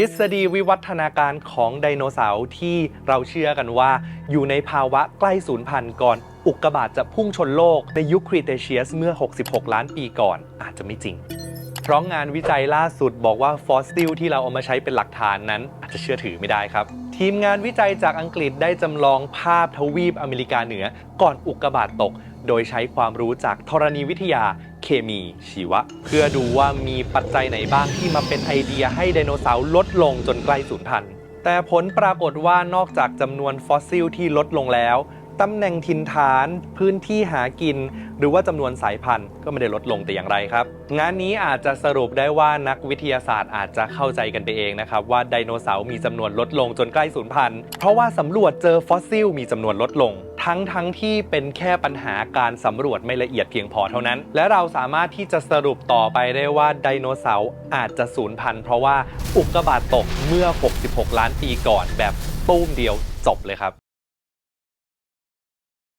ทฤษฎีวิวัฒนาการของไดโนเสาร์ที่เราเชื่อกันว่า อยู่ในภาวะใกล้สูญพันธุ์ก่อน อุกกาบาตจะพุ่งชนโลกในยุคครีเทเชียสเมื่อ 66 ล้านปีก่อนอาจจะไม่จริง เพราะงานวิจัยล่าสุดบอกว่าฟอสซิลที่เราเอามาใช้เป็นหลักฐานนั้น อาจจะเชื่อถือไม่ได้ครับ ทีมงานวิจัยจากอังกฤษได้จำลองภาพทวีปอเมริกาเหนือ ก่อนอุกกาบาตตก โดยใช้ความรู้จากธรณีวิทยา มีชีวะ เพื่อดูว่ามีปัจจัยไหนบ้างที่มาเป็นไอเดียให้ไดโนเสาร์ลดลงจนใกล้สูญพันธุ์แต่ผลปรากฏว่านอกจากจำนวนฟอสซิลที่ลดลงแล้ว ตำแหน่งถิ่นฐาน พื้นที่หากิน หรือว่าจำนวนสายพันธุ์ก็ไม่ได้ลดลงแต่อย่างไรครับ งานนี้อาจจะสรุปได้ว่านักวิทยาศาสตร์อาจจะเข้าใจกันไปเองนะครับว่าไดโนเสาร์มีจำนวนลดลงจนใกล้สูญพันธุ์ เพราะว่าสำรวจเจอฟอสซิลมีจำนวนลดลง ทั้งทั้งที่เป็นแค่ปัญหาการสำรวจไม่ละเอียดเพียงพอเท่านั้น และเราสามารถที่จะสรุปต่อไปได้ว่าไดโนเสาร์อาจจะสูญพันธุ์เพราะว่าอุกกาบาตตกเมื่อ 66 ล้านปีก่อนแบบตุ้มเดียวจบเลยครับ